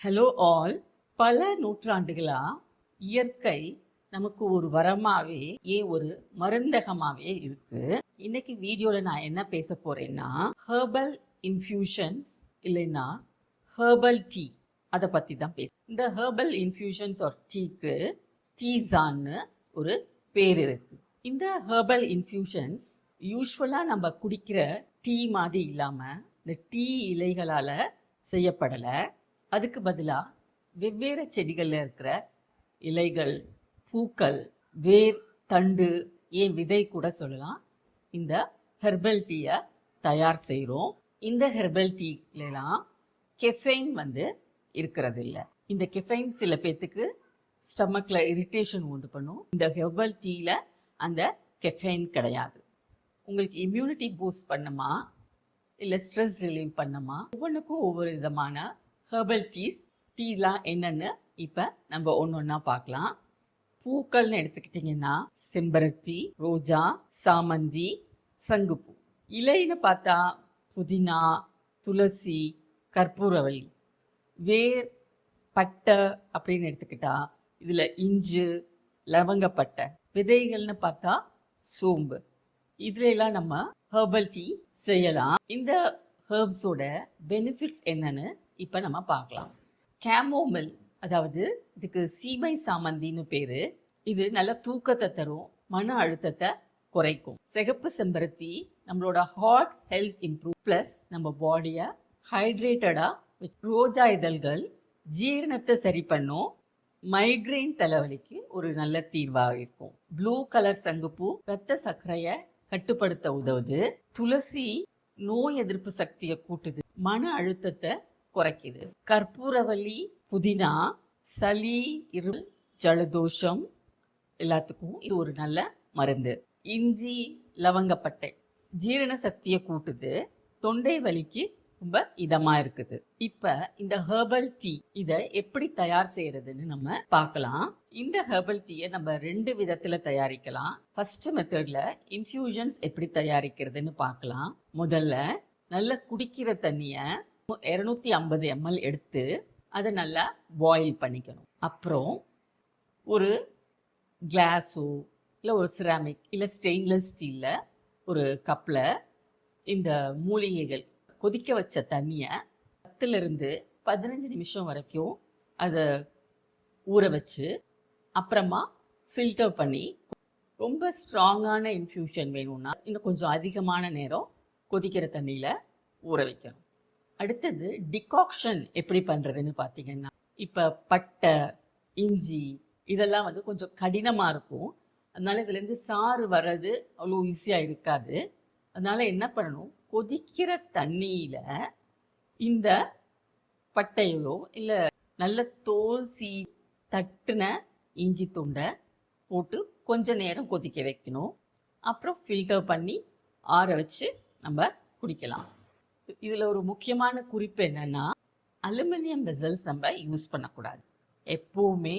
Hello all பல நூற்றாண்டுகளா இயற்கை நமக்கு ஒரு வரமாவே ஏன் ஒரு மருந்தகமாவே இருக்கு. இன்னைக்கு வீடியோல நான் என்ன பேச போறேன்னா ஹெர்பல் இன்ஃபியூஷன்ஸ் இல்லைன்னா ஹெர்பல் டீ அதை பத்தி தான் பேச. இந்த ஹெர்பல் இன்ஃபியூஷன்ஸ் ஆர் டீக்கு டீஸான்னு ஒரு பேர் இருக்கு. இந்த ஹெர்பல் இன்ஃபியூஷன்ஸ் யூஸ்வலா நம்ம குடிக்கிற டீ மாதிரி இல்லாம இந்த டீ இலைகளால செய்யப்படலை. அதுக்கு பதிலாக வெவ்வேறு செடிகளில் இருக்கிற இலைகள் பூக்கள் வேர் தண்டு ஏன் விதை கூட சொல்லலாம். இந்த ஹெர்பல் டீயை தயார் செய்கிறோம் இந்த ஹெர்பல் டீலாம் கெஃபைன் வந்து இருக்கிறது இல்லை இந்த கெஃபைன் சில பேர்த்துக்கு ஸ்டமக்கில் இரிட்டேஷன் உண்டு பண்ணும். இந்த ஹெர்பல் டீயில் அந்த கெஃபைன் கிடையாது. உங்களுக்கு இம்யூனிட்டி பூஸ்ட் பண்ணுமா? இல்லை ஸ்ட்ரெஸ் ரிலீவ் பண்ணுமா? ஒவ்வொன்றுக்கும் ஒவ்வொரு விதமான ஹெர்பல் டீஸ் டீலாம் என்னென்னு இப்போ நம்ம ஒன்று ஒன்றா பார்க்கலாம். பூக்கள்னு எடுத்துக்கிட்டிங்கன்னா செம்பருத்தி ரோஜா சாமந்தி சங்குப்பூ. இலைன்னு பார்த்தா புதினா துளசி கற்பூரவள்ளி. வேர் பட்டை அப்படின்னு எடுத்துக்கிட்டா இதில் இஞ்சு லவங்கப்பட்டை. விதைகள்னு பார்த்தா சோம்பு. இதுல எல்லாம் நம்ம ஹெர்பல் டீ செய்யலாம். இந்த ஹெர்ப்ஸோட பெனிஃபிட்ஸ் என்னன்னு இப்போ நம்ம பார்க்கலாம். கேமோமில் அதாவது இதுக்கு சீமை சாமந்தின்னு பேர். இது நல்ல தூக்கத்தை தரும் மன அழுத்தத்தை குறைக்கும். சிகப்பு செம்பருத்தி நம்மளோட ஹார்ட் ஹெல்த் இம்ப்ரூவ் ப்ளஸ் நம்ம பாடியை ஹைட்ரேட்டடாக ரோஜா இதழ்கள் ஜீரணத்தை சரி பண்ணும். மைக்ரைன் தலைவலிக்கு ஒரு நல்ல தீர்வாக இருக்கும். ப்ளூ கலர் சங்குப்பூ ரத்த சர்க்கரையை கட்டுப்படுத்த உதவுது. துளசி நோய் எதிர்ப்பு சக்தியை கூட்டுது. மன அழுத்தத்தை குறைக்குது. கற்பூரவல்லி புதினா சளி இருள் ஜலதோஷம் எல்லாத்துக்கும் இது ஒரு நல்ல மருந்து. இஞ்சி லவங்கப்பட்டை ஜீரண சக்தியை கூட்டுது. தொண்டை வலிக்கு ரொம்ப இதமா இருக்குது. இப்ப இந்த ஹெர்பல் டீ இத எப்படி தயார் செய்யறதுன்னு நம்ம பார்க்கலாம். இந்த ஹெர்பல் டீயை நம்ம ரெண்டு விதத்துல தயாரிக்கலாம். ஃபர்ஸ்ட் மெத்தட்ல இன்ஃபியூஷன்ஸ் எப்படி தயாரிக்கிறதுன்னு பார்க்கலாம். முதல்ல நல்ல குடிக்கிற தண்ணிய இரநூத்தி ஐம்பது எம்எல் எடுத்து அதை நல்லா பாயில் பண்ணிக்கணும். அப்புறம் ஒரு கிளாஸோ இல்லை ஒரு சிராமிக் இல்லை ஸ்டெயின்லெஸ் ஸ்டீலில் ஒரு கப்பில் இந்த மூலிகைகள் கொதிக்க வச்ச தண்ணியை பத்துலேருந்து பதினஞ்சு நிமிஷம் வரைக்கும் அதை ஊற வச்சு அப்புறமா ஃபில்டர் பண்ணி ரொம்ப ஸ்ட்ராங்கான இன்ஃப்யூஷன் வேணும்னா இன்னும் கொஞ்சம் அதிகமான நேரம் கொதிக்கிற தண்ணியில் ஊற வைக்கணும். அடுத்தது டிகாக்ஷன் எப்படி பண்ணுறதுன்னு பார்த்தீங்கன்னா இப்போ பட்டை இஞ்சி இதெல்லாம் வந்து கொஞ்சம் கடினமாக இருக்கும். அதனால இதுலேருந்து சாறு வர்றது அவ்வளோ ஈஸியாக இருக்காது. அதனால் என்ன பண்ணணும்? கொதிக்கிற தண்ணியில் இந்த பட்டையோ இல்லை நல்ல தோல் சீ தட்டுன இஞ்சி துண்டை போட்டு கொஞ்ச நேரம் கொதிக்க வைக்கணும். அப்புறம் ஃபில்டர் பண்ணி ஆற வச்சு நம்ம குடிக்கலாம். இதில் ஒரு முக்கியமான குறிப்பு என்னென்னா அலுமினியம் வெசல்ஸ் நம்ம யூஸ் பண்ணக்கூடாது. எப்போவுமே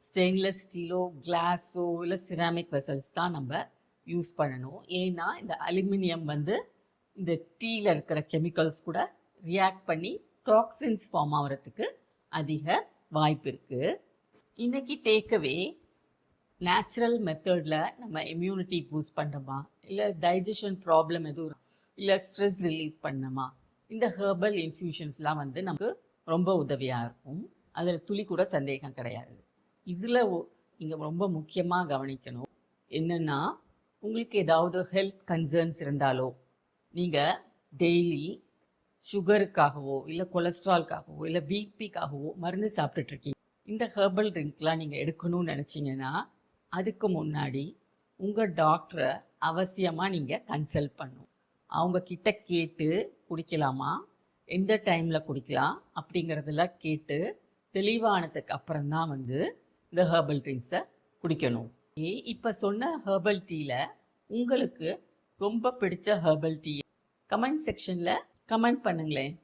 ஸ்டெயின்லெஸ் ஸ்டீலோ கிளாஸோ இல்லை சிராமிக் வெசல்ஸ் தான் நம்ம யூஸ் பண்ணணும். ஏன்னா இந்த அலுமினியம் வந்து இந்த டீயில் இருக்கிற கெமிக்கல்ஸ் கூட ரியாக்ட் பண்ணி டாக்ஸின்ஸ் ஃபார்ம் ஆகிறதுக்கு அதிக வாய்ப்பு இருக்குது இன்றைக்கி டேக்கவே நேச்சுரல் மெத்தடில் நம்ம இம்யூனிட்டி பூஸ்ட் பண்ணுறோமா இல்லை டைஜஷன் ப்ராப்ளம் எதுவும் இல்லை ஸ்ட்ரெஸ் ரிலீஃப் பண்ணணுமா இந்த ஹெர்பல் இன்ஃபியூஷன்ஸ்லாம் வந்து நமக்கு ரொம்ப உதவியாக இருக்கும். அதில் துளி கூட சந்தேகம் கிடையாது. இதில் நீங்கள் ரொம்ப முக்கியமாக கவனிக்கணும். என்னென்னா உங்களுக்கு ஏதாவது ஹெல்த் கன்சர்ன்ஸ் இருந்தாலோ நீங்கள் டெய்லி சுகருக்காகவோ இல்லை கொலஸ்ட்ரால்காகவோ இல்லை பிபிக்காகவோ மருந்து சாப்பிட்டுட்ருக்கீங்க இந்த ஹெர்பல் ட்ரிங்க்லாம் நீங்கள் எடுக்கணும்னு நினச்சிங்கன்னா அதுக்கு முன்னாடி உங்கள் டாக்டரை அவசியமாக நீங்கள் கன்சல்ட் பண்ணணும். அவங்க கிட்ட கேட்டு குடிக்கலாமா? எந்த டைமில் குடிக்கலாம்? அப்படிங்கிறதெல்லாம் கேட்டு தெளிவானதுக்கு அப்புறம்தான் வந்து இந்த ஹெர்பல் ட்ரிங்க்ஸை குடிக்கணும். ஏ இப்போ சொன்ன ஹெர்பல் டீயில் உங்களுக்கு ரொம்ப பிடிச்ச ஹெர்பல் டீ கமெண்ட் செக்ஷனில் கமெண்ட் பண்ணுங்களேன்.